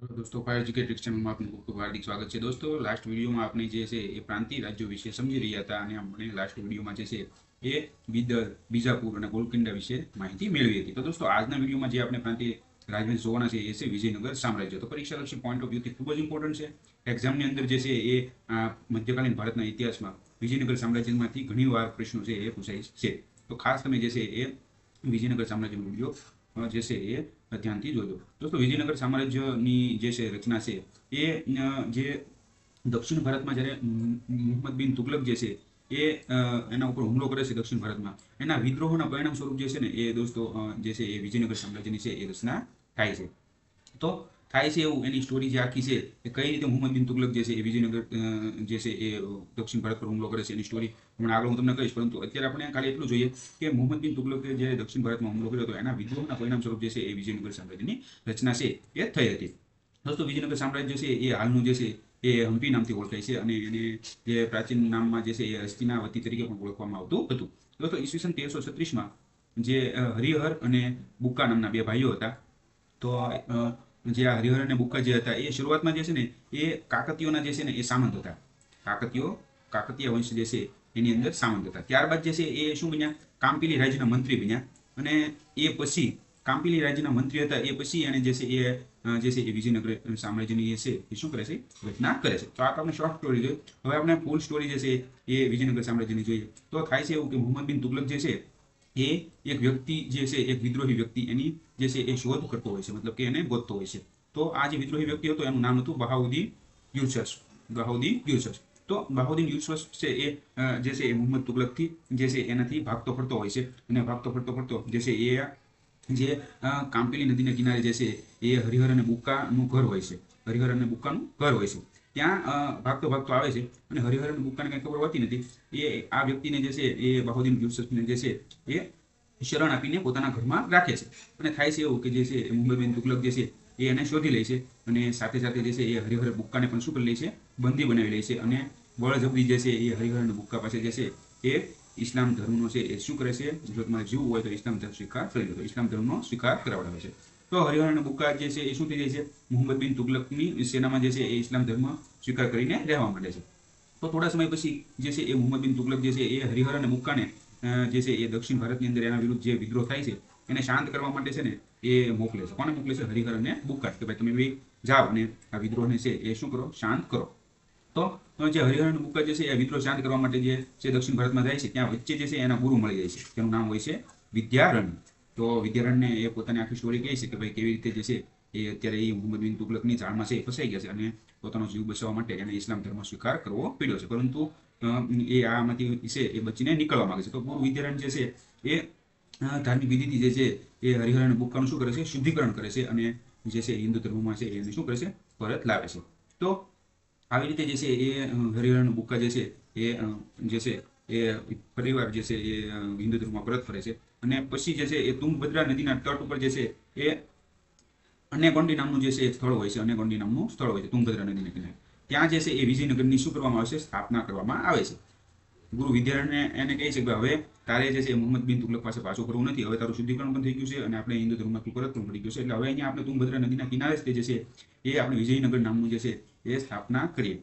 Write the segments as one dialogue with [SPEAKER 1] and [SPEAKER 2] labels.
[SPEAKER 1] દોસ્તો fire educate ચેનલમાં આપનું ખૂબ ખૂબ હાર્દિક સ્વાગત છે. દોસ્તો લાસ્ટ વિડીયોમાં આપણે જે છે એ પ્રાંતિય રાજ્યો વિશે સમજી રહ્યા હતા અને આપણે લાસ્ટ વિડીયોમાં જે છે એ બિદર બીજાપુર અને ગોલકિંડા વિશે માહિતી મેળવી હતી. તો દોસ્તો, આજના વિડીયોમાં જે આપણે પ્રાંતિય રાજ્ય જોવાના છે એ છે વિજયનગર સામ્રાજ્ય. તો પરીક્ષાલક્ષી પોઈન્ટ ઓફ વ્યૂથી ખૂબ જ ઇમ્પોર્ટન્ટ છે. એક્ઝામની અંદર જે છે એ મધ્યકાલીન ભારતના ઇતિહાસમાં વિજયનગર સામ્રાજ્યમાંથી ઘણીવાર પ્રશ્નો છે એ પૂછાય છે. તો ખાસ તમે જે છે એ વિજયનગર સામ્રાજ્યનો વીડિયો જે છે એ ધ્યાનથી જોજો. દોસ્તો, વિજયનગર સામ્રાજ્યની જે છે રચના છે, એ જે દક્ષિણ ભારતમાં જ્યારે મુહમ્મદ બિન તુગલક જે છે, એ એના ઉપર હુમલો કરે છે દક્ષિણ ભારતમાં. એના વિદ્રોહના પરિણામ સ્વરૂપ જે છે ને, એ દોસ્તો જે છે એ વિજયનગર સામ્રાજ્યની છે એ રચના થાય છે. તો થાય છે એવું એની સ્ટોરી જે આખી છે, એ કઈ રીતે મોહમ્મદ બિન તુગલક જે છે એ વિજયનગર જે છે એ દક્ષિણ ભારત પર હુમલો કરે છે એની સ્ટોરી હમણાં આગળ હું તમને કહીશ. પરંતુ અત્યારે આપણે ખાલી એટલું જોઈએ કે મોહમ્મદ બિન તુગલકે જે દક્ષિણ ભારતમાં હુમલો કર્યો હતો, એના વિદ્રોહના પરિણામ સ્વરૂપ જે છે એ વિજયનગર સામ્રાજ્યની રચના છે એ થઈ હતી. દોસ્તો, વિજયનગર સામ્રાજ્ય છે એ હાલનું જે છે એ હમ્પી નામથી ઓળખાય છે અને એને જે પ્રાચીન નામમાં જે છે એ હસ્તિનાવતી તરીકે પણ ઓળખવામાં આવતું હતું. દોસ્તો ઈસવીસન તેરસો છત્રીસમાં જે હરિહર અને બુક્કા નામના બે ભાઈઓ હતા. તો જે આ હરિહર અને બુક્કા જે હતા, એ શરૂઆતમાં જે છે ને, એ કાકતીયોના જે છે ને, એ સામંત હતા. કાકતીયો, કાકતીય વંશ જે છે, એની અંદર સામંત હતા. ત્યારબાદ જે છે, એ શું બન્યા? કામપીલી રાજ્યના મંત્રી બન્યા. અને એ પછી, કામપીલી રાજ્યના મંત્રી હતા, એ પછી એને જે છે, એ જે છે, એ વિજયનગર સામ્રાજ્યની જે છે, એ શું કરે છે? રચના કરે છે. તો આ આપણે શોર્ટ સ્ટોરી જોઈ. હવે આપણે ફૂલ સ્ટોરી જે છે, એ વિજયનગર સામ્રાજ્યની જોઈએ. તો થાય છે એવું કે મોહમ્મદ બિન તુગલક જે છે એ એક વ્યક્તિ જે છે, એક વિદ્રોહી વ્યક્તિ એની જે છે, એ શોધ કરતો હોય છે, મતલબ કે એને ગોતતો હોય છે. તો આ જે વિદ્રોહી વ્યક્તિ હતો, એનું નામ હતું બહાઉદ્દીન યુસસ બહાઉદ્દીન યુસસ તો બહાઉદ્દીન યુસર્સ છે એ જે છે એ મુહમ્મદ તુગલકથી જે છે એનાથી ભાગતો ફરતો હોય છે. અને ભાગતો ફરતો ફરતો જે છે એ, જે કામપેલી નદીના કિનારે જે છે એ હરિહર અને બુક્કાનું ઘર હોય છે. હરિહર અને બુક્કાનું ઘર હોય છે. ત્યાં ભાગતો ભાગતો આવે છે. અને હરિહર અને બુક્કાને કંઈ ખબર હોતી નથી. એ, આ વ્યક્તિને જે છે એ બહાઉદ્દીન યુસફને જે છે એ શરણ આપીને પોતાના ઘરમાં રાખે છે અને થાય છે એવું કે જે છે મુંબઈબેન તુગલક જે છે એ એને શોધી લે છે અને સાથે સાથે જે છે એ હરિહર બુક્કાને પણ શું કરી લે છે બંદી બનાવી લે છે અને બળજબરી જે છે એ હરિહર અને બુક્કા પાસે જે છે એ ઇસ્લામ ધર્મનો છે એ શું કરે છે જો તમારે જીવવું હોય તો ઇસ્લામ ધર્મ સ્વીકાર કરી લો તો ઇસ્લામ ધર્મનો સ્વીકાર કરાવડાવે છે તો હરિહર અને બુક્કા જે છે એ શું થઈ જાય છે મોહમ્મદ બિન તુગલકની સેનામાં જે છે એ ઇસ્લામ ધર્મ સ્વીકાર કરીને રહેવા માંડે છે તો થોડા સમય પછી જે છે એ મોહમ્મદ બિન તુગલક જે છે એ હરિહર અને બુક્કાને જે છે એ દક્ષિણ ભારતની અંદર એના વિરુદ્ધ જે વિદ્રોહ થાય છે, એને શાંત કરવા માટે છે ને એ મોકલે છે. કોને મોકલે છે? હરિહર બુકાટ કે ભાઈ તમે બી જાઓ અને આ વિદ્રોહને છે એ શું કરો? શાંત કરો. તો જે હરિહર બુકાટ જે છે એ વિદ્રોહ શાંત કરવા માટે જે છે દક્ષિણ ભારતમાં જાય છે, ત્યાં વચ્ચે જે છે એના ગુરુ મળી જાય છે. તેનું નામ હોય છે વિદ્યારણ્ય. તો વિદ્યારણ્યને એ પોતાની આખી સ્ટોરી કહે છે કે ભાઈ કેવી રીતે જે છે એ અત્યારે એ મોહમ્મદ બિન તુગલકની જાળમાં છે એ ફસાઈ ગયા છે અને પોતાનો જીવ બચાવવા માટે એને ઇસ્લામ ધર્મ સ્વીકાર કરવો પડ્યો છે. પરંતુ એ આમાંથી છે એ બચીને નીકળવા માંગે છે તો ગુરુ વિદ્યારણ્ય જે છે એ ધાર્મિક વિધિથી જે છે એ હરિહર અને બુક્કાનું શું કરે છે શુદ્ધિકરણ કરે છે અને જે છે હિન્દુ ધર્મમાં છે એને શું કરે છે પરત લાવે છે તો આવી રીતે જે છે એ અ, બુક્કા જે છે એ જે છે એ પરિવાર જે છે એ હિન્દુ ધર્મમાં પરત ફરે છે. અને પછી જે છે એ તુંગભદ્રા નદીના તટ ઉપર જે છે એ અનેગોંડી નામનું જે છે સ્થળ હોય છે અનેગોંડી નામનું સ્થળ હોય છે તુંગભદ્રા નદીના કિનારે ત્યાં જે છે એ વિજયનગરની શું કરવામાં આવે છે? સ્થાપના કરવામાં આવે છે. ગુરુ વિદ્યારણ્ય એને કહે છે કે હવે તારે જે છે મોહમ્મદ બિન તુગલક પાસે પાછું કરવું નથી. હવે તારું શુદ્ધિકરણ પણ થઈ ગયું છે અને આપણે હિન્દુ ધર્મમાં તું પરત પણ પડી ગયું છે. એટલે હવે અહીંયા આપણે તુંગભદ્રા નદીના કિનારે જ જે છે એ આપણે વિજયનગર નામનું જે છે એ સ્થાપના કરીએ.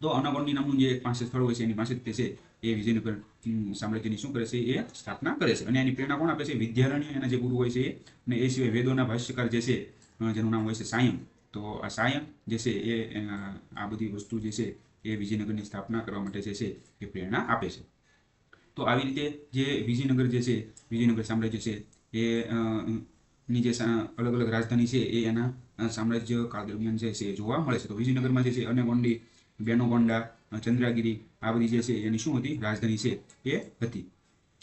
[SPEAKER 1] તો અનાગોંડી નામનું જે પાસે સ્થળ હોય છે, એની પાસે તે છે એ વિજયનગર સામ્રાજ્યની શું કરે છે એ સ્થાપના કરે છે. અને એની પ્રેરણા કોણ આપે છે? વિદ્યારણ્ય એના જે ગુરુ હોય છે અને એ સિવાય વેદોના ભાષ્યકાર જે છે જેનું નામ હોય છે સાયમ તો આ સાયમ જે છે એ આ બધી વસ્તુ જે છે એ વિજયનગરની સ્થાપના કરવા માટે જે છે એ પ્રેરણા આપે છે. તો આવી રીતે જે વિજયનગર જે છે, વિજયનગર સામ્રાજ્ય છે એ ની જે અલગ અલગ રાજધાની છે એ એના સામ્રાજ્ય કાળ દરમિયાન જે છે એ જોવા મળે છે. તો વિજયનગરમાં જે છે અને ગોંડી બેનોગોંડા, ચંદ્રાગીરી આ બધી જે છે એની શું હતી? રાજધાની છે એ હતી.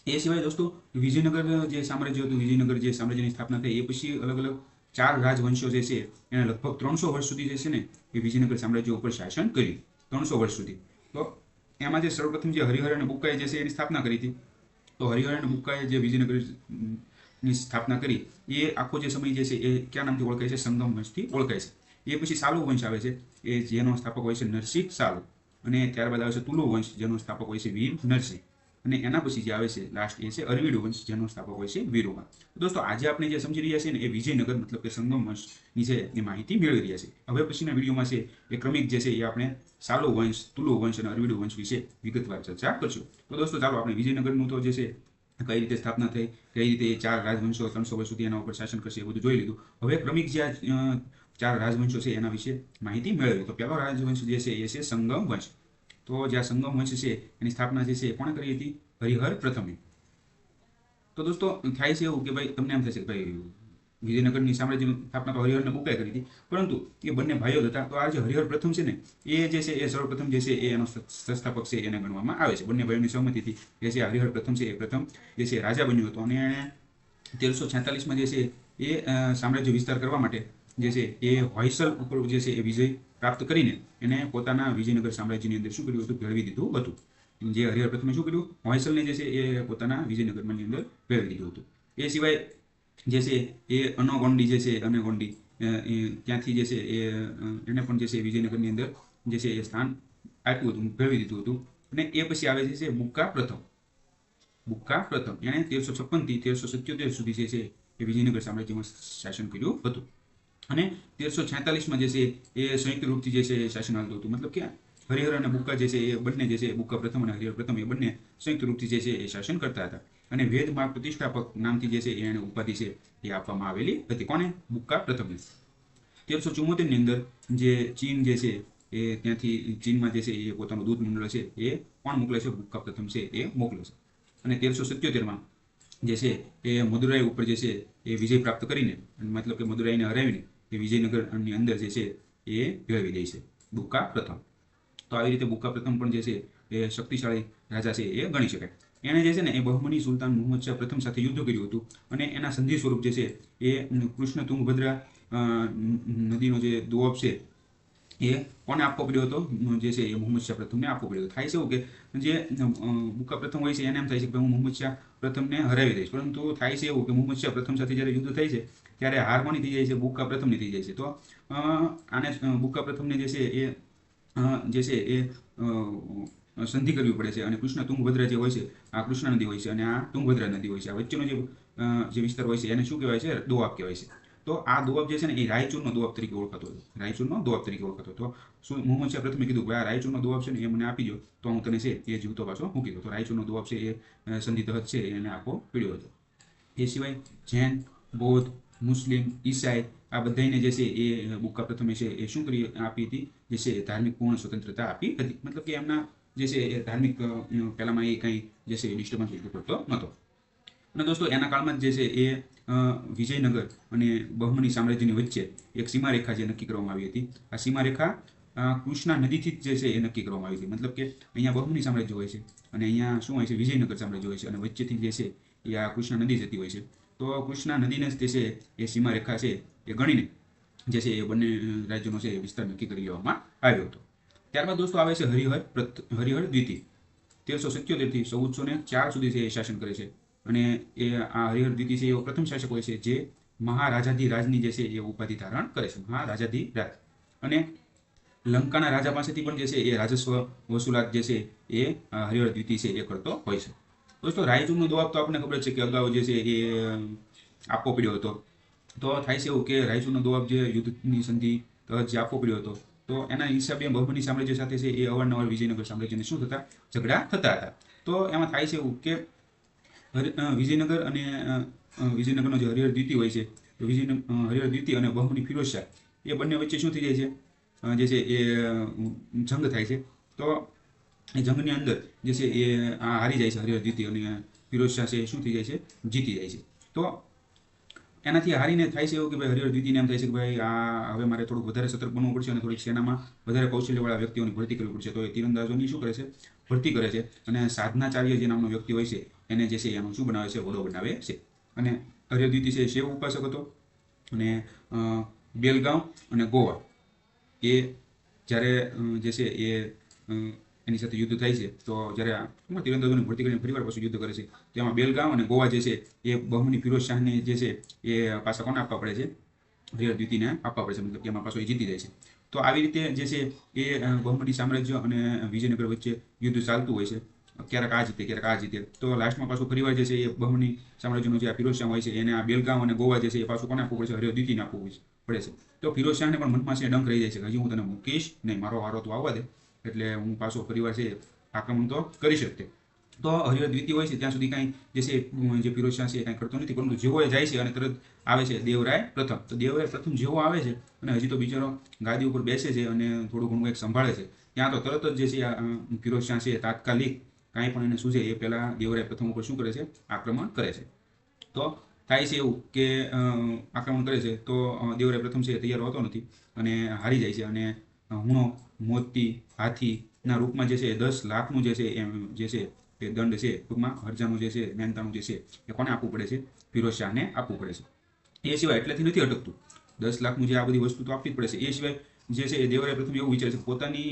[SPEAKER 1] એ સિવાય દોસ્તો વિજયનગર જે સામ્રાજ્ય હતું, વિજયનગર જે સામ્રાજ્યની સ્થાપના થઈ એ પછી અલગ અલગ ચાર રાજવંશો જે છે, એને લગભગ ત્રણસો વર્ષ સુધી જે છે ને, એ વિજયનગર સામ્રાજ્ય ઉપર શાસન કર્યું. ત્રણસો વર્ષ સુધી. તો એમાં જે સર્વપ્રથમ જે હરિહર અને બુક્કાએ જે છે, એની સ્થાપના કરી હતી. તો હરિહર અને બુક્કાએ જે વિજયનગરની સ્થાપના કરી, એ આખો જે સમય જે છે, એ કયા નામથી ઓળખાય છે? સંગમ વંશથી ઓળખાય છે. એ પછી સાલુ વંશ આવે છે, એ જેનો સ્થાપક હોય છે નરસિંહ સાલુ. અને ત્યારબાદ આવે છે તુલુ વંશ, જેનો સ્થાપક હોય છે વીર નરસિંહ. અને એના પછી જે આવે છે લાસ્ટ એ છે અરવિડ વંશ જેનો સ્થાપક હોય છે વીરુમા. દોસ્તો, આજે આપણે જે સમજી રહ્યા છીએ ને, એ વિજયનગર મતલબ કે સંગમ વંશની છે એ માહિતી મેળવી રહ્યા છે. હવે પછીના વિડીયોમાં છે, એ ક્રમિક જે છે, એ આપણે સાલો વંશ, તુલો વંશ અને અરવિડ વંશ વિશે વિગતવાર ચર્ચા કરશું. તો દોસ્તો, ચાલો આપણે વિજયનગરનું તો જે છે, કઈ રીતે સ્થાપના થઈ, કઈ રીતે એ ચાર રાજવંશો ત્રણસો વર્ષ સુધી એના ઉપર શાસન કરશે એ બધું જોઈ લીધું. હવે ક્રમિક જે ચાર રાજવંશો છે, એના વિશે માહિતી મેળવી. તો પહેલો રાજવંશ જે છે, એ છે સંગમ વંશ. તો જે આ સંગમ વંશ છે, એની સ્થાપના જે છે, એ કોણે કરી હતી? હરિહર પ્રથમે. તો દોસ્તો, થાય છે એવું કે ભાઈ, તમને એમ થશે કે ભાઈ, વિજયનગરની સામ્રાજ્યની સ્થાપના તો હરિહરને બુકાએ કરી હતી. પરંતુ એ બંને ભાઈઓ હતા. તો આ જે હરિહર પ્રથમ છે ને, એ જે છે, એ સર્વપ્રથમ જે છે, એ એનો સંસ્થાપક છે, એને ગણવામાં આવે છે. બંને ભાઈઓની સહમતિથી જે છે હરિહર પ્રથમ છે, એ પ્રથમ જે છે રાજા બન્યો હતો. અને એણે તેરસો છેતાલીસમાં જે છે, એ સામ્રાજ્ય વિસ્તાર કરવા માટે જે છે, એ હોયસલ ઉપર જે છે, એ વિજય પ્રાપ્ત કરીને એને પોતાના વિજયનગર સામ્રાજ્યની અંદર શું કર્યું હતું? ભેળવી દીધું હતું. જે હરિહર પ્રથમે શું કર્યું? હોયસલને જે છે એ પોતાના વિજયનગરની અંદર ભેળવી દીધું હતું. એ સિવાય જે છે એ અનોગોંડી જે છે, અનેગોંડી ત્યાંથી જે છે એ એને પણ જે છે વિજયનગરની અંદર જે છે એ સ્થાન આપ્યું હતું, ભેળવી દીધું હતું. અને એ પછી આવે છે બુક્કા પ્રથમ. બુક્કા પ્રથમ. એણે તેરસો છપ્પનથી તેરસો સત્યોતેર સુધી જે છે એ વિજયનગર સામ્રાજ્યમાં શાસન કર્યું હતું. અને તેરસો છેતાલીસમાં જે છે એ સંયુક્ત રૂપથી જે છે એ શાસન હાલતું હતું મતલબ કે હરિહર અને બુક્કા જે છે એ બંને જે છે એ બુક્કા પ્રથમ અને હરિહર પ્રથમ એ બંને સંયુક્ત રૂપથી જે છે એ શાસન કરતા હતા અને વેદમાં પ્રતિષ્ઠાપક નામથી જે છે એને ઉપાધિ છે એ આપવામાં આવેલી હતી કોને બુક્કા પ્રથમને તેરસો ચુમ્મોતેરની અંદર જે ચીન જે છે એ ત્યાંથી ચીનમાં જે છે એ પોતાનું દૂધ મંડળ છે એ કોણ મોકલે છે બુક્કા પ્રથમ છે એ મોકલે છે અને તેરસો સત્યોતેરમાં જે છે એ મદુરાઈ ઉપર જે છે એ વિજય પ્રાપ્ત કરીને મતલબ કે મદુરાઈને હરાવીને એ વિજયનગરની અંદર જે છે એ ભેળવી દે છે. બુક્કા પ્રથમ. તો આવી રીતે બુક્કા પ્રથમ પણ જે છે એ શક્તિશાળી રાજા છે એ ગણી શકાય. એણે જે છે ને એ બહુમની સુલતાન મોહમ્મદ શાહ પ્રથમ સાથે યુદ્ધ કર્યું હતું અને એના સંધિ સ્વરૂપ જે છે એ કૃષ્ણ તુંગભદ્રા નદીનો જે દોઅબ છે એ કોને આપવો પડ્યો હતો? જે છે એ મોહમ્મદ શાહ પ્રથમને આપવો પડ્યો થાય છે એવું કે જે બુકા પ્રથમ હોય છે એને એમ થાય છે કે હું મોહમ્મદ શાહ પ્રથમને હરાવી દઈશ. પરંતુ થાય છે એવું કે મોહમ્મદ શાહ પ્રથમ સાથે જ્યારે યુદ્ધ થાય છે, ત્યારે હાર કોની થઈ જાય છે, બુકા પ્રથમની થઈ જાય છે. તો આને બુકા પ્રથમને જે છે એ જે છે એ સંધિ કરવી પડે છે. અને કૃષ્ણ તુંગભદ્રા જે હોય છે, આ કૃષ્ણ નદી હોય છે અને આ તુંગભદ્રા નદી હોય છે. આ વચ્ચેનો જે જે વિસ્તાર હોય છે, એને શું કહેવાય છે? દોઆબ કહેવાય છે. તો આ દોઆબ જે છે ને એ રાયચૂરનો દોઆબ તરીકે ઓળખાતો હતો. રાયચૂરનો દોઆબ તરીકે ઓળખાતો હતો. શું મોહમ્મદ શાહ પ્રથમે કીધું કે આ રાયચૂરનો દોઆબ છે ને એ મને આપી દો તો હું તને છે એ જીવતો પાછો મૂકી દો તો રાયચૂરનો દોઆબ છે એ સંધિ તહત છે એને આખો પીડ્યો હતો. એ સિવાય જૈન, બૌદ્ધ, મુસ્લિમ, ઈસાઈ આ બધાને જે છે એ બુક્કા પ્રથમે છે એ શું કરી આપી હતી? જે છે ધાર્મિક પૂર્ણ સ્વતંત્રતા આપી હતી. મતલબ કે એમના જે છે એ ધાર્મિક પહેલામાં એ કંઈ જે છે ડિસ્ટર્બન્સ પડતો નહોતો. અને દોસ્તો, એના કાળમાં જ છે એ વિજયનગર અને બહમની સામ્રાજ્યની વચ્ચે એક સીમારેખા જે નક્કી કરવામાં આવી હતી. આ સીમારેખા કૃષ્ણા નદીથી જ જે છે એ નક્કી કરવામાં આવી હતી. મતલબ કે અહીંયા બહમની સામ્રાજ્ય હોય છે અને અહીંયા શું હોય છે? વિજયનગર સામ્રાજ્ય હોય છે અને વચ્ચેથી જે છે એ આ કૃષ્ણા નદી જતી હોય છે. તો કૃષ્ણા નદીને જ છે એ સીમારેખા છે એ ગણીને જે છે એ બંને રાજ્યોનો છે એ વિસ્તાર નક્કી કરી લેવામાં આવ્યો હતો. ત્યારબાદ દોસ્તો આવે છે હરિહર હરિહર દ્વિતીય. તેરસો સિત્યોતેરથી ચૌદસો ને ચાર સુધી છે એ શાસન કરે છે. અને એ આ હરિહર દ્વિતીય છે, એવો પ્રથમ શાસક હોય છે, જે મહારાજાધી રાજની જે છે, એ ઉપાધિ ધારણ કરે છે મહારાજાધી રાજ. અને લંકાના રાજા પાસેથી પણ જે છે, એ રાજસ્વ વસૂલાત જે છે, એ હરિહર દ્વિતીય છે, એ કરતો હોય છે. દોસ્તો, રાયચૂરનો જવાબ તો આપણને ખબર છે કે અગાઉ જે છે, એ આપવો પડ્યો હતો. તો થાય છે એવું કે રાયચૂરનો દોઆબ જે યુદ્ધની સંધિ જે આપવો પડ્યો હતો, તો એના હિસાબે બહુબની સામ્રાજ્ય સાથે છે, એ અવારનવાર વિજયનગર સામ્રાજ્યને શું થતા? ઝઘડા થતા હતા. તો એમાં થાય છે એવું કે વિજયનગર અને વિજયનગરનો જે હરિહર દ્વિતી હોય છે વિજય હરિહર દ્વિતીય અને બહુની ફિરોજ શાહ, એ બંને વચ્ચે શું થઈ જાય છે? જે છે એ જંગ થાય છે. તો એ જંગની અંદર જે છે એ, આ હારી જાય છે હરિહર દ્વિતી અને ફિરોજ શાહ છે શું થઈ જાય છે? જીતી જાય છે. તો એનાથી હારીને થાય છે એવું કે ભાઈ હરિહર દ્વિતીયને એમ થાય છે કે ભાઈ આ, હવે મારે થોડુંક વધારે સતર્ક બનવું પડશે અને થોડીક સેનામાં વધારે કૌશલ્યવાળા વ્યક્તિઓની ભરતી કરવી પડશે. તો એ તીરંદાજોની શું કરે છે? ભરતી કરે છે. અને સાધનાચાર્ય જે નામનો વ્યક્તિ હોય છે એને જે છે એનું શું બનાવે છે ઓળો બનાવે છે. અને હરિહર દ્વિતીય છે શિવ ઉપાસક હતો અને બેલગાંવ અને ગોવા. એ જ્યારે જે છે એ એની સાથે યુદ્ધ થાય છે, તો જ્યારે તીરંદાજોની ભરતી કરીને ફરીવાર પાછું યુદ્ધ કરે છે તેમાં બેલગાંવ અને ગોવા જે છે એ બહમની ફિરોજ શાહને જે છે એ પાછા કોને આપવા પડે છે? હરિહર દ્વિતીયને આપવા પડે છે, મતલબ કે એમાં પાછો એ જીતી જાય છે. તો આવી રીતે જે છે એ બહુમતી સામ્રાજ્ય અને વિજયનગર વચ્ચે યુદ્ધ ચાલતું હોય છે. ક્યારેક આ જીતે ક્યારેક આ જીતે તો લાસ્ટમાં પાછું ફરીવાર જે છે એ બહુની સામ્રાજ્યનું જે આ ફિરોઝ શાહ હોય છે, એને આ બેલગામ અને ગોવા જે છે એ પાછું કોને આપવું પડે છે? હરિયો દ્વિતીયને છે. પડે છે. તો ફિરોઝ શાહને પણ મનમાં છે ડંક રહી જાય છે હજી હું તને મૂકીશ નહીં, મારો વારો તો આવવા દે. એટલે હું પાછો ફરીવાર છે આક્રમણ તો કરી શકતે. તો હરિહર હોય છે, ત્યાં સુધી કાંઈ જે છે જે ફિરોઝ શાહ છે એ કાંઈ કરતો નથી, પરંતુ જેવો એ જાય છે અને તરત આવે છે દેવરાય પ્રથમ. તો દેવરાય પ્રથમ જેવો આવે છે અને હજી તો બિચારો ગાદી ઉપર બેસે છે અને થોડું ઘણું કંઈક સંભાળે છે. ત્યાં તો તરત જ જે છે ફિરોઝ શાહ છે તાત્કાલિક કાંઈ પણ એને સૂઝે એ પહેલાં દેવરાય પ્રથમ ઉપર શું કરે છે? આક્રમણ કરે છે. તો થાય છે એવું કે આક્રમણ કરે છે, તો દેવરાય પ્રથમ છે તૈયાર હોતો નથી અને હારી જાય છે અને હુણો મોતી હાથીના રૂપમાં જે છે દસ લાખનું જે છે એમ, જે છે એ દંડ છે ટૂંકમાં હરજાનું જે છે મહેનતાનું જે છે એ કોને આપવું પડે છે? ફિરોઝ શાહને આપવું પડે છે. એ સિવાય એટલેથી નથી અટકતું. દસ લાખનું જે આ બધી વસ્તુ તો આપવી જ પડે છે. એ સિવાય જે છે એ દેવરાય પ્રથમ એવું વિચારે છે પોતાની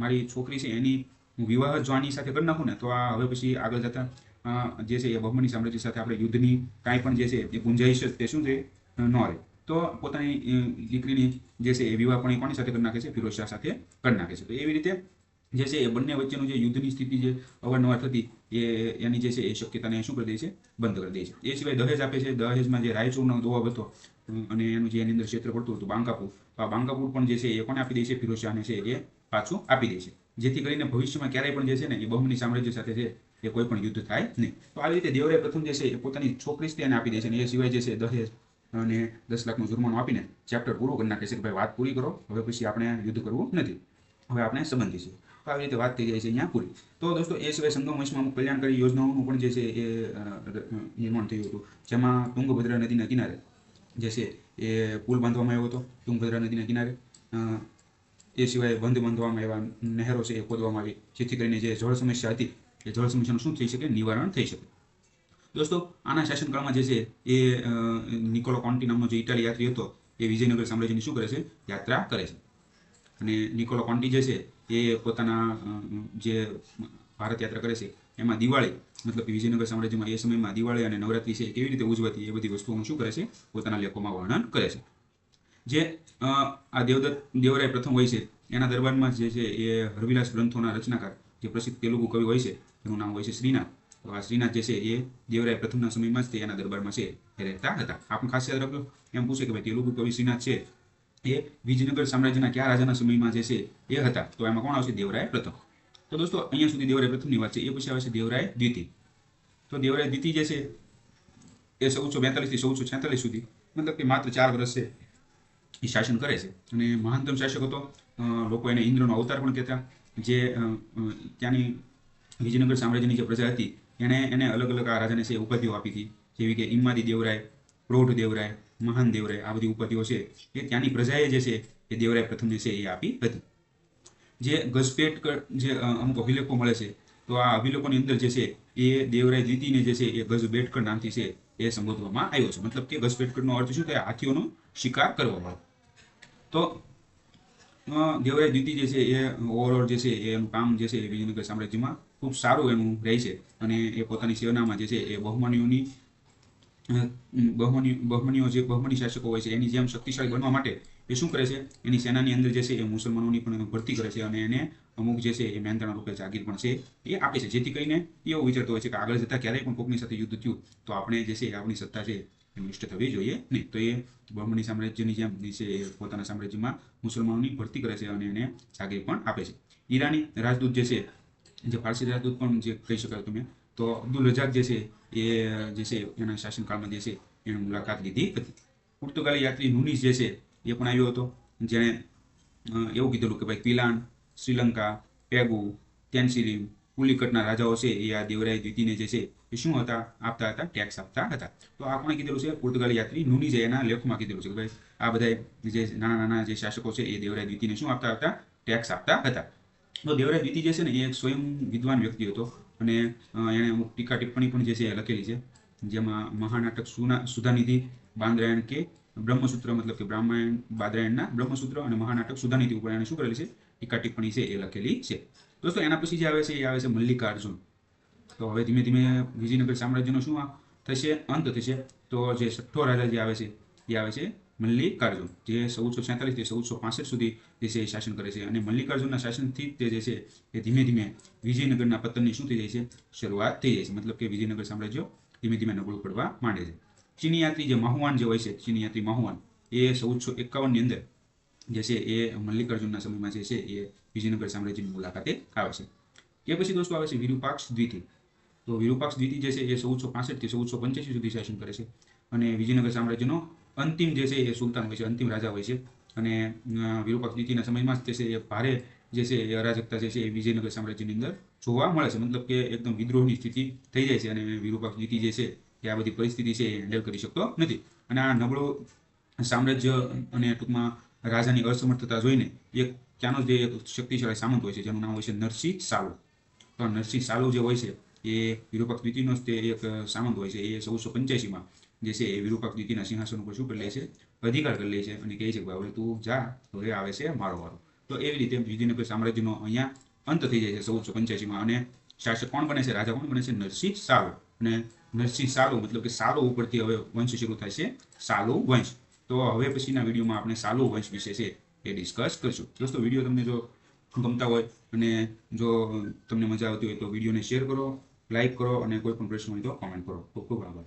[SPEAKER 1] મારી છોકરી છે એની હું વિવાહ જવાની સાથે કરી નાખું ને, તો આ હવે પછી આગળ જતા જે છે એ બહુમની સામ્રાજ્ય સાથે આપણે યુદ્ધની કાંઈ પણ જે છે એ ગુંજાઈશ તે શું છે? ન રહે. તો પોતાની દીકરીની જે છે એ વિવાહ પણ એ કોની સાથે કરી નાખે છે? ફિરોજ શાહ સાથે કરી નાખે છે. તો એવી રીતે જે છે એ બંને વચ્ચેનું જે યુદ્ધની સ્થિતિ જે અવારનવાર થતી, એ, એની જે છે એ શક્યતાને શું કરી દે છે? બંધ કરી દે છે. એ સિવાય દહેજ આપે છે. દહેજમાં જે રાયચૂરનો દોવાબ હતો અને એનું જે એની અંદર ક્ષેત્ર પડતું હતું, બાંકાપુર. તો આ બાંકાપુર પણ જે છે એ કોને આપી દે છે? ફિરોજ શાહને છે એ પાછું આપી દે છે. જેથી કરીને ભવિષ્યમાં ક્યારેય પણ જે છે ને, એ બહુમની સામ્રાજ્ય સાથે છે એ કોઈ પણ યુદ્ધ થાય નહીં. તો આવી રીતે દેવરે પ્રથમ જે છે, એ પોતાની છોકરી સ્ત્રીને આપી દે છે અને એ સિવાય જે છે દહેજ અને દસ લાખનું જુર્માનો આપીને ચેપ્ટર પૂરું કરી નાખે છે કે ભાઈ વાત પૂરી કરો, હવે પછી આપણે યુદ્ધ કરવું નથી. હવે આપણે સંબંધી છે તો આવી રીતે વાત થઈ જાય છે અહીંયા પૂરી. તો દોસ્તો, એ સિવાય સંગમ વંશમાં અમુક કલ્યાણકારી યોજનાઓનું પણ જે છે, એ નિર્માણ થયું હતું. જેમાં તુંગભદ્રા નદીના કિનારે જે છે, એ પુલ બાંધવામાં આવ્યો હતો. તુંગભદ્રા નદીના કિનારે. એ સિવાય બંધ બાંધવામાં આવ્યા નહેરો છે એ ખોદવામાં આવી. જેથી કરીને જે જળ સમસ્યા હતી, એ જળ સમસ્યાનું શું થઈ શકે? નિવારણ થઈ શકે. દોસ્તો, આના શાસનકાળમાં જે છે, એ નિકોલો કોન્ટી નામનો જે ઇટાલી યાત્રી હતો, એ વિજયનગર સામ્રાજ્યની શું કરે છે? યાત્રા કરે છે. અને નિકોલો કોન્ટી જે છે, એ પોતાના જે ભારત યાત્રા કરે છે, એમાં દિવાળી, મતલબ કે વિજયનગર સામ્રાજ્યમાં એ સમયમાં દિવાળી અને નવરાત્રી છે કેવી રીતે ઉજવાતી, એ બધી વસ્તુઓનું શું કરે છે? પોતાના લેખોમાં વર્ણન કરે છે. જે આ દેવદત્ત, દેવરાય પ્રથમ હોય છે, એના દરબારમાં જે છે એ હરવિલાસ ગ્રંથોના રચનાકાર, જે પ્રસિદ્ધ તેલુગુ કવિ હોય છે, એનું નામ હોય છે શ્રીનાથ. તો આ શ્રીનાથ જે છે એ દેવરાય પ્રથમના સમયમાં જ તે એના દરબારમાં છે એ રહેતા હતા. આપણે ખાસ યાદ રાખજો, એમ પૂછે કે ભાઈ તેલુગુ કવિ શ્રીનાથ છે, એ વિજયનગર સામ્રાજ્યના કયા રાજાના સમયમાં જે છે એ હતા? તો એમાં કોણ આવશે? દેવરાય પ્રથમ. તો દોસ્તો, અહીંયા સુધી દેવરાય પ્રથમની વાત છે, એ પછી આવે છે દેવરાય દ્વિતીય. તો દેવરાય દ્વિતીય જે છે, એ ચૌદસો બેતાલીસથી ચૌદસો છેતાલીસ સુધી, મતલબ કે માત્ર ચાર વર્ષ છે. એ શાસન કરે છે. અને મહાનતમ શાસક હતો. લોકો એને ઇન્દ્રનો અવતાર પણ કહેતા. જે ત્યાંની વિજયનગર સામ્રાજ્યની જે પ્રજા હતી એણે એને અલગ અલગ આ રાજાને છે ઉપાધિઓ આપી હતી. જેવી કે ઇમાદી દેવરાય પ્રૌઢ દેવરાય, મહાન દેવરાય, આ બધી ઉપાધિઓ છે. એ ત્યાંની પ્રજાએ જે છે, એ દેવરાય પ્રથમને છે એ આપી હતી. જે ગજપેટ જે અમુક અભિલેખો મળે છે, તો આ અભિલેખોની અંદર જે છે, એ દેવરાય દ્વિતીયને જે છે, એ ગજબેટકર નામથી છે, એ સંબોધવામાં આવ્યો છે. મતલબ કે ગજબેટકરનો અર્થ શું થાય? હાથીઓનો શિકાર કરવાનો તો દેવરાય દ્વિતીય જે છે એ ઓવરઓલ જે છે એનું કામ જે છે એ વિજયનગર સામ્રાજ્યમાં ખૂબ સારું એનું રહે છે. અને એ પોતાની સેનામાં જે છે એ બહુમાનીઓની બહુમની, બહુમનીઓ જે બહુમની શાસકો હોય છે એની જેમ શક્તિશાળી બનવા માટે એ શું કરે છે? એની સેનાની અંદર જે છે એ મુસલમાનોની પણ ભરતી કરે છે અને એને અમુક જે છે એ મહેનતાણા રૂપે જાગીર પણ છે, એ આપે છે. જેથી કરીને એવો વિચારતો હોય છે કે આગળ જતાં ક્યારેય પણ કોકની સાથે યુદ્ધ થયું તો આપણે જે છે આપણી સત્તા છે એ નિષ્ઠ થવી જોઈએ નહીં. તો એ બહુમની સામ્રાજ્યની જેમ છે એ પોતાના સામ્રાજ્યમાં મુસલમાનોની ભરતી કરે છે અને એને જાગીર પણ આપે છે. ઈરાની રાજદૂત જે છે, જે ફારસી રાજદૂત પણ જે કહી શકાય તમે, તો અબ્દુલ રજાક જે છે એ, જે છે એના શાસનકાળમાં જે છે એણે મુલાકાત લીધી હતી. પુર્તગાલી યાત્રી નુનીસ જે છે એ પણ આવ્યો હતો. જેણે એવું કીધેલું કે ભાઈ ક્વિલાન શ્રીલંકા, પેગુ તેનસિલિમ પુલિકટના રાજાઓ છે, એ આ દેવરાય દ્વિતીયને જે છે, એ શું હતા? આપતા હતા ટેક્સ આપતા હતા. તો આ કોણે કીધેલું છે? પુર્તગાલી યાત્રી નુની જે એના લેખમાં કીધેલું છે કે ભાઈ, આ બધા જે નાના નાના જે શાસકો છે, એ દેવરાય દ્વિતીયને શું આપતા હતા? ટેક્સ આપતા હતા. તો દેવરાય દ્વિતીય જે છે ને, એ એક સ્વયં વિદ્વાન વ્યક્તિ હતો. અને એણે અમુક ટીકા ટિપ્પણી પણ જે છે એ લખેલી છે. જેમાં મહાનાટક સુના, સુધાનિધિ બાંદ્રાયણ કે બ્રહ્મસૂત્ર મતલબ કે બ્રાહ્મણ, બાદરાયણના બ્રહ્મસૂત્ર અને મહાનાટક સુધાનીતિ ઉપર એણે શું કરેલી છે? ટીકા ટિપ્પણી છે એ લખેલી છે. દોસ્તો, એના પછી જે આવે છે, એ આવે છે મલ્લિકાર્જુન. તો હવે ધીમે ધીમે વિજયનગર સામ્રાજ્યનો શું થશે? અંત થશે. તો જે છઠ્ઠો રાજા જે આવે છે, એ આવે છે મલ્લિકાર્જુન. જે ચૌદસો છેતાલીસથી ચૌદસો પાસઠ સુધી જે છે એ શાસન કરે છે. અને મલ્લિકાર્જુનના શાસનથી તે જે છે, એ ધીમે ધીમે વિજયનગરના પતનની શું થઈ જાય છે? શરૂઆત થઈ જાય છે. મતલબ કે વિજયનગર સામ્રાજ્ય ધીમે ધીમે નબળું પડવા માંડે છે. ચીની યાત્રી જે મહુવાન જે હોય છે ચીની યાત્રી માહુવાન, એ ચૌદસો એકાવનની અંદર જે છે એ મલ્લિકાર્જુનના સમયમાં જે છે એ વિજયનગર સામ્રાજ્યની મુલાકાતે આવે છે. એ પછી દોસ્તો આવે છે વિરૂપાક્ષ દ્વિતી તો વિરૂપાક્ષ દ્વિતી જે છે એ ચૌદસો પાસઠથી ચૌદસો પંચ્યાસી સુધી શાસન કરે છે અને વિજયનગર સામ્રાજ્યનો અંતિમ જે છે એ સુલતાન હોય છે, અંતિમ રાજા હોય છે અને વિરૂપાક્ષ દ્વિતીના સમયમાં જ તે છે એ ભારે જે છે એ અરાજકતા જે છે એ વિજયનગર સામ્રાજ્યની અંદર જોવા મળે છે. મતલબ કે એકદમ વિદ્રોહની સ્થિતિ થઈ જાય છે અને વિરૂપાક્ષ દ્વિતી જે છે એ આ બધી પરિસ્થિતિ છે એ હેન્ડલ કરી શકતો નથી. અને આ નબળો સામ્રાજ્ય અને ટૂંકમાં રાજાની અસમર્થતા જોઈને એક ત્યાંનો જે એક શક્તિશાળી સામંત હોય છે, જેનું નામ હોય છે નરસિંહ સાલુ. તો નરસિંહ સાલુ જે હોય છે, એ વિરૂપાક્ષ દ્વિતીયનો જ તે એક સામંત હોય છે, એ ચૌદસો પંચ્યાસીમાં જે છે એ વિરૂપાક્ષ દ્વિતીયના સિંહાસન ઉપર શું કરી લે છે? અધિકાર કરી લે છે અને કહે છે કે ભાઈ હવે તું જા, હવે આવે છે મારો વારો. તો એવી રીતે વિજયનગર સામ્રાજ્યનો અહીંયા અંત થઈ જાય છે ચૌદસો પંચ્યાસીમાં. અને શાસક કોણ બને છે? રાજા કોણ બને છે? નરસિંહ સાલુ. અને નરસિંહ સાલુ, મતલબ કે સાલુ ઉપરથી હવે વંશ શરૂ છે. સાલુ વંશ. તો હવે પછીના વિડીયોમાં આપણે સાલુ વંશ વિશે છે એ ડિસ્કસ કરીશું. દોસ્તો, વીડિયો તમને જો ગમતા હોય અને જો તમને મજા આવતી હોય તો વિડીયોને શેર કરો લાઇક કરો અને કોઈ પણ પ્રશ્ન હોય તો કોમેન્ટ કરો. ખૂબ ખૂબ આભાર.